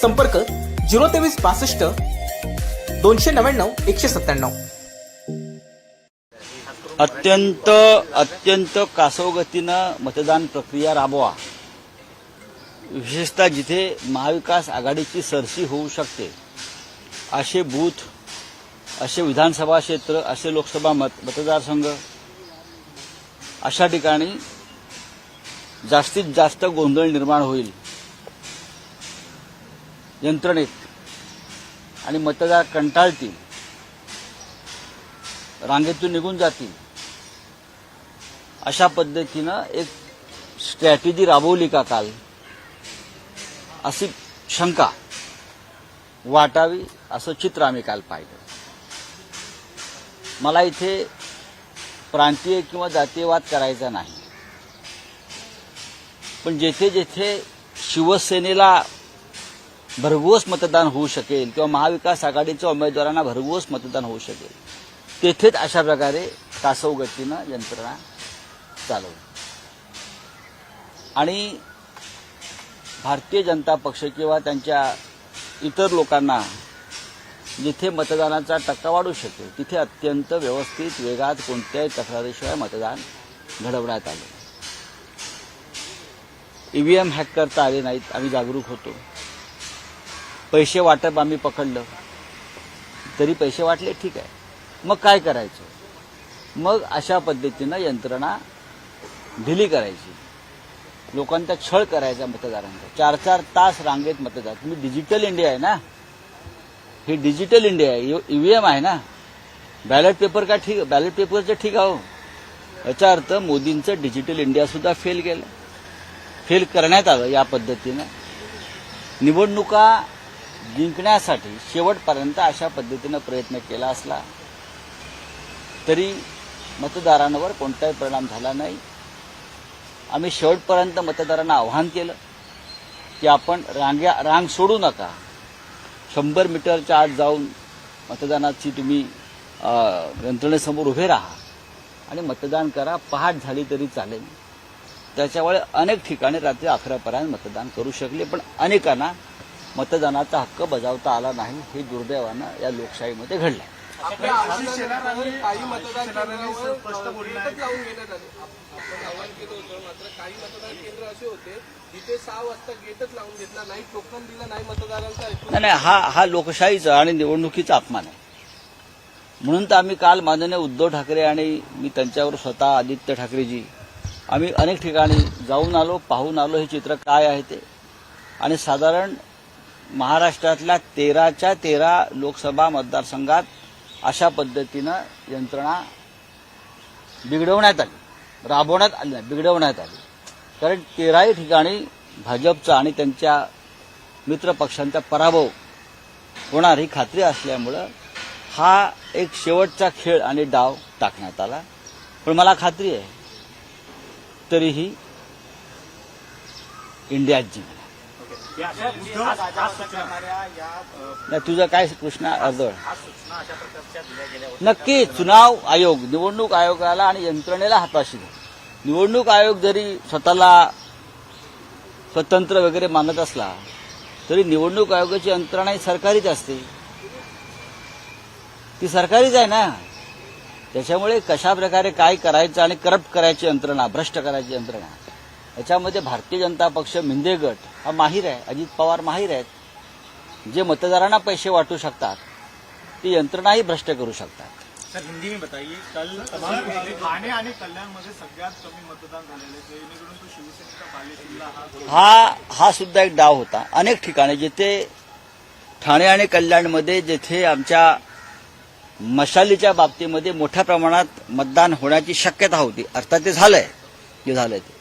संपर्क झिरो तेवीस बासष्ट दोनशे नव्याण्णव एकशे सत्त्याण्णव. अत्यंत अत्यंत कासवगतीनं मतदान प्रक्रिया राबवा. विशेषतः जिथे महाविकास आघाडीची सरशी होऊ शकते असे बूथ असे विधानसभा क्षेत्र असे लोकसभा मत मतदारसंघ अशा ठिकाणी जास्तीत जास्त गोंधळ निर्माण होईल. यंत्रणेत. आणि मतदार कंटाळतील. रांगेतून निघून जातील. अशा पद्धतीनं एक स्ट्रॅटेजी राबवली का काल? अशी शंका वाटावी असं चित्र आम्ही काल पाहिलं. मला इथे प्रांतीय किंवा जातीयवाद करायचा नाही. पण जेथे जेथे शिवसेनेला भरघोस मतदान होऊ शकेल किंवा महाविकास आघाडीच्या उमेदवारांना भरघोस मतदान होऊ शकेल. तेथेच अशा प्रकारे कासव गतीनं यंत्रणा चालवली. आणि भारतीय जनता पक्ष किंवा त्यांच्या इतर लोकांना जिथे मतदानाचा टक्का वाढू शकेल तिथे अत्यंत व्यवस्थित वेगात कोणत्याही तक्रारीशिवाय मतदान घडवण्यात आलं. ईव्हीएम हॅक करता आले नाहीत आम्ही जागरूक होतो. पैसे वाटप आम्ही पकडलं. तरी पैसे वाटले ठीक आहे. मग काय करायचं? मग अशा पद्धतीनं यंत्रणा ढिली करायची. लोकांचा छळ करायचा मतदारांचा. चार चार तास रांगेत मतदार. तुम्ही डिजिटल इंडिया आहे ना? हे डिजिटल इंडिया आहे. ईव्हीएम आहे ना? बॅलेट पेपर का ठीक बॅलेट पेपरचं ठीक आहे. याचा अर्थ मोदींचं डिजिटल इंडिया सुद्धा फेल गेलं फेल करण्यात आलं या पद्धतीनं. निवडणुका जिंकण्यासाठी शेवटपर्यंत अशा पद्धतीनं प्रयत्न केला असला तरी मतदारांवर कोणताही परिणाम झाला नाही. आम्ही शेवटपर्यंत मतदारांना आव्हान केलं की आपण रांग्या रांग सोडू नका. शंभर मीटरच्या आत जाऊन मतदानाची तुम्ही यंत्रणेसमोर उभे राहा आणि मतदान करा. पहाट झाली तरी चालेल. त्याच्यामुळे अनेक ठिकाणी रात्री अकरापर्यंत मतदान करू शकले पण अनेकांना मतदानाचा हक्क बजावता आला नाही हे दुर्दैवानं या लोकशाहीमध्ये घडलं नाही नाही हा हा लोकशाहीचा आणि निवडणुकीचा अपमान आहे. म्हणून तर आम्ही काल माननीय उद्धव ठाकरे आणि मी त्यांच्यावर स्वतः आदित्य ठाकरेजी आम्ही अनेक ठिकाणी जाऊन आलो पाहून आलो हे चित्र काय आहे ते. आणि साधारण महाराष्ट्रातल्या तेराच्या तेरा लोकसभा मतदारसंघात अशा पद्धतीनं यंत्रणा बिघडवण्यात आली. राबवण्यात आली नाही बिघडवण्यात आली. कारण तेराही ठिकाणी भाजपचा आणि त्यांच्या मित्र पक्षांचा पराभव होणार ही खात्री असल्यामुळं हा एक शेवटचा खेळ आणि डाव टाकण्यात आला. पण मला खात्री आहे तरीही इंडियात जिंकली. नाही तुझं काय कृष्णा अर्ज नक्की चुनाव आयोग निवडणूक आयोगाला आणि यंत्रणेला हाताशी निवडणूक आयोग जरी स्वतःला स्वतंत्र वगैरे मानत असला तरी निवडणूक आयोगाची यंत्रणा ही सरकारीच असते. ती सरकारीच आहे ना. त्याच्यामुळे कशा प्रकारे काय करायचं आणि करप्ट करायची यंत्रणा भ्रष्ट करायची यंत्रणा याच्यामध्ये भारतीय जनता पक्ष मिंदे गट हा माहीर आहे अजित पवार माहीर आहेत. जे मतदारांना पैसे वाटू शकतात ती यंत्रणाही भ्रष्ट करू शकतात. सर हिंदी में बताइए कल तमाम ठाणे आणि कल्याणमध्ये सगळ्यात कमी मतदान झालेलं हा हा हा सुद्धा एक डाव होता. अनेक ठिकाणी जिथे ठाणे आणि कल्याणमध्ये जिथे आमच्या मशालीच्या बाबतीमध्ये मोठ्या प्रमाणात मतदान होण्याची शक्यता होती. अर्थात ते झालंय जे झालंय ते.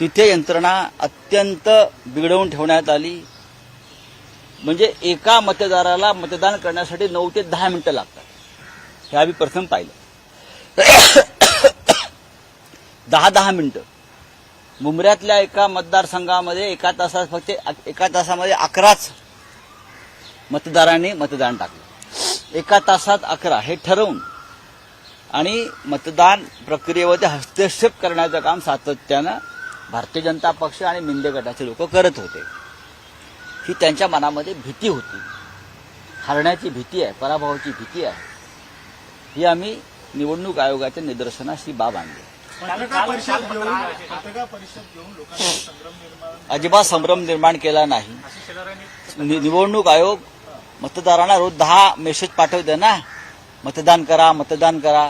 तिथे यंत्रणा अत्यंत बिघडवून ठेवण्यात आली. म्हणजे एका मतदाराला मतदान करण्यासाठी नऊ ते दहा मिनिटं लागतात. हे आम्ही प्रथम पाहिलं. दहा दहा मिनिटं. मुंबऱ्यातल्या एका मतदारसंघामध्ये एका तासात फक्त एका तासामध्ये अकराच मतदारांनी मतदान टाकलं. एका तासात अकरा हे ठरवून आणि मतदान प्रक्रियेमध्ये हस्तक्षेप करण्याचं काम सातत्यानं भारतीय जनता पक्ष आणि मिंदे गटाचे लोक करत होते. ही त्यांच्या मनामध्ये भीती होती. हारण्याची भीती आहे पराभवाची भीती आहे. ही आम्ही निवडणूक आयोगाच्या निदर्शनास ही बाब आणली. अजिबात संभ्रम निर्माण केला नाही. निवडणूक आयोग मतदारांना रोज दहा मेसेज पाठवते ना मतदान करा मतदान करा.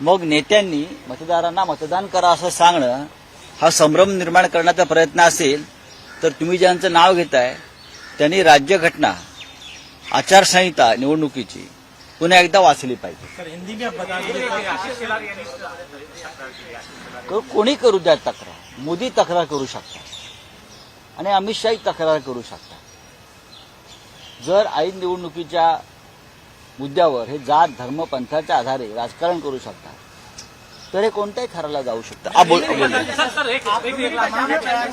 मग नेत्यांनी मतदारांना मतदान करा असं सांगणं हा संभ्रम निर्माण करण्याचा प्रयत्न असेल तर तुम्ही ज्यांचं नाव घेताय त्यांनी राज्यघटना आचारसंहिता निवडणुकीची पुन्हा एकदा वाचली पाहिजे. क- कोणी करू द्या तक्रार? मोदी तक्रार करू शकतात आणि अमित शाही तक्रार करू शकतात जर ऐन निवडणुकीच्या मुद्द्यावर हे जात धर्म पंथाच्या आधारे राजकारण करू शकतात तर हे कोणत्याही थराला जाऊ शकतं. सर सर एक एक- एक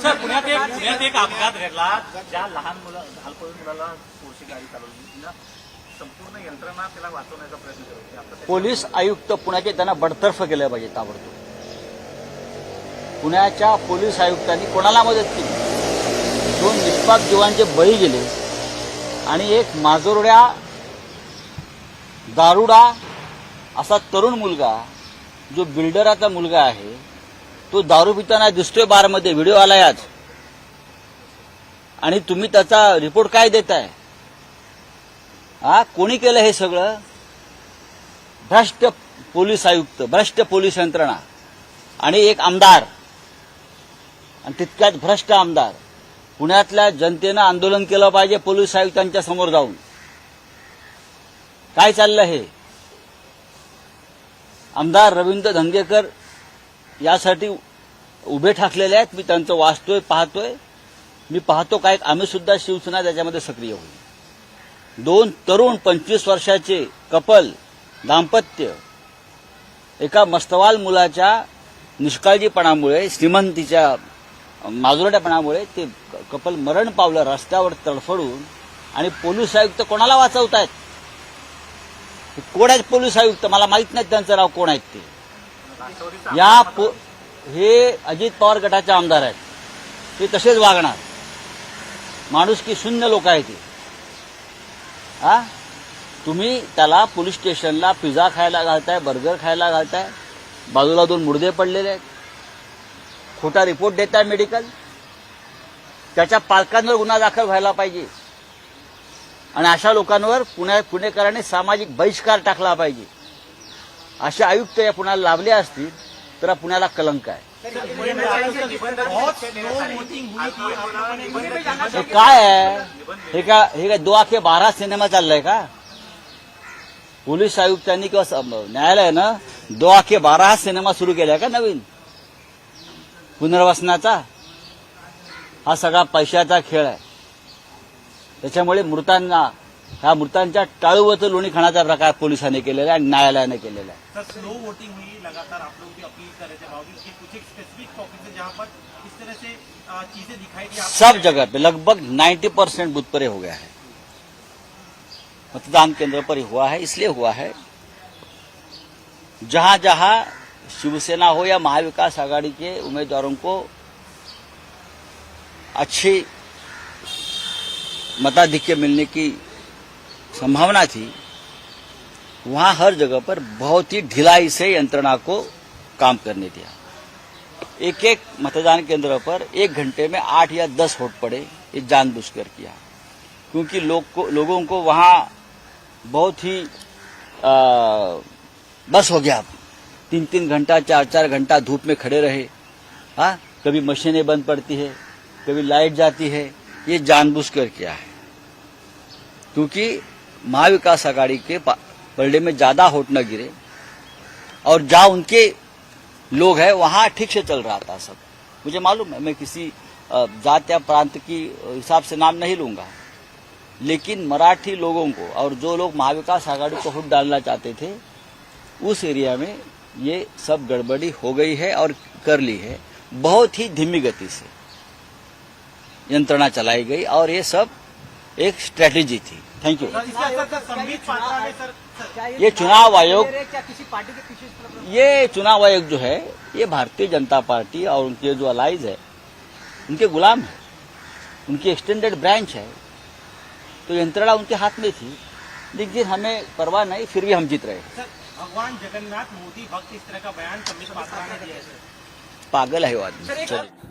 सर पुण्यात एक पुण्यात एक अपघात घडला. ज्या लहान मुला अल्पवयीन मुलाला गाडी चालवली. ना संपूर्ण यंत्रणा त्याला वाचवण्याचा प्रयत्न करत होती आपलं पोलीस आयुक्त पुण्याचे त्यांना बडतर्फ केलं पाहिजे ताबडतोब. पुण्याच्या पोलीस आयुक्तांनी कोणाला मदत केली? दोन निष्पाप जीवांचे बळी गेले आणि एक माजोरड्या दारुडा असा तरुण मुलगा जो बिल्डराचा मुलगा आहे तो दारू पिताना दिसतोय बारमध्ये व्हिडिओ आलाय आज. आणि तुम्ही त्याचा रिपोर्ट काय देताय? हा कोणी केलं हे सगळं? भ्रष्ट पोलीस आयुक्त भ्रष्ट पोलीस यंत्रणा आणि एक आमदार. आणि तितक्यात भ्रष्ट आमदार. पुण्यातल्या जनतेनं आंदोलन केलं पाहिजे पोलीस आयुक्तांच्या समोर जाऊन. काय चाललं हे? आमदार रवींद्र धंगेकर यासाठी उभे ठाकलेले आहेत. मी त्यांचं वाचतोय पाहतोय. मी पाहतो काय आम्ही सुद्धा शिवसेना त्याच्यामध्ये सक्रिय होईल. दोन तरुण पंचवीस वर्षाचे कपल दाम्पत्य एका मस्तवाल मुलाच्या निष्काळजीपणामुळे श्रीमंतीच्या माजुरट्यापणामुळे ते कपल मरण पावलं रस्त्यावर तडफडून आणि पोलीस आयुक्त कोणाला वाचवतायत? कोण आहेत पोलीस आयुक्त मला माहीत नाही त्यांचं नाव कोण आहेत ते. या पो- हे अजित पवार गटाचे आमदार आहेत. ते तसेच वागणार. माणूस की शून्य लोक आहेत ते. हा? तुम्ही त्याला पोलीस स्टेशनला पिझ्झा खायला घालताय बर्गर खायला घालताय बाजूला दोन मुर्दे पडलेले आहेत. खोटा रिपोर्ट देताय मेडिकल. त्याच्या पालकांवर गुन्हा दाखल व्हायला पाहिजे. आणि अशा लोकांवर पुण्या पुणेकरांनी सामाजिक बहिष्कार टाकला पाहिजे. असे आयुक्त या पुण्याला लाभले असतील तर पुण्याला कलंक आहे. काय आहे? हे का हे काय दो आखे बारा सिनेमा चाललाय का? पोलीस आयुक्तांनी किंवा न्यायालयानं दो आखे बारा हा सिनेमा सुरू केलाय का नवीन? पुनर्वसनाचा? हा सगळा पैशाचा खेळ आहे. त्याच्यामुळे मृतांना ह्या मृतांच्या टाळूवचं लोणी खाण्याचा प्रकार पोलिसांनी केलेला आहे आणि न्यायालयाने केलेला आहे. सर स्लो वोटिंग हुई लगातार आप लोगों की अपील कर रहे थे बावजूद कि कुछ एक स्पेसिफिक टॉपिक है जहां पर इस तरह से अ, चीजें दिखाई दी आप सब जगह पे लगभग 90 परसेंट बूथ पर ही गया है। मतदान केंद्र पर ही हुआ है इसलिए हुआ है। जहां जहां शिवसेना हो या महाविकास आघाड़ी के उम्मीदवारों को अच्छी मताधिक्य मिलने की संभावना थी वहाँ हर जगह पर बहुत ही ढिलाई से यंत्रणा को काम करने दिया। एक एक मतदान केंद्र पर एक घंटे में आठ या दस वोट पड़े ये जानबूझकर किया। क्योंकि लोग को लोगों को वहाँ बहुत ही आ, बस हो गया। तीन तीन घंटा चार चार घंटा धूप में खड़े रहे। हाँ कभी मशीनें बंद पड़ती है कभी लाइट जाती है ये जानबूझकर किया है। क्योंकि महाविकास आघाड़ी के पलड़े में ज़्यादा होट न गिरे और जहाँ उनके लोग हैं, वहाँ ठीक से चल रहा था सब। मुझे मालूम है, मैं किसी जात या प्रांत की हिसाब से नाम नहीं लूँगा। लेकिन मराठी लोगों को और जो लोग महाविकास आघाड़ी को वोट डालना चाहते थे, उस एरिया में ये सब गड़बड़ी हो गई है और कर ली है। बहुत ही धीमी गति से यंत्रणा चलाई गई और ये सब एक स्ट्रेटेजी थी। थैंक यू सर, इसके असर सर संबित पात्रा ने सर सर, ये चुनाव आयोग ये चुनाव आयोग जो है ये भारतीय जनता पार्टी और उनके जो अलाइज है उनके गुलाम है। उनकी एक्सटेंडेड ब्रांच है। तो यंत्रणा उनके हाथ में थी। लेकिन हमें परवाह नहीं फिर भी हम जीत रहे सर भगवान जगन्नाथ मोदी भक्त इस तरह का बयान संबित पात्रा ने दिया है सर। पागल है वो आदमी।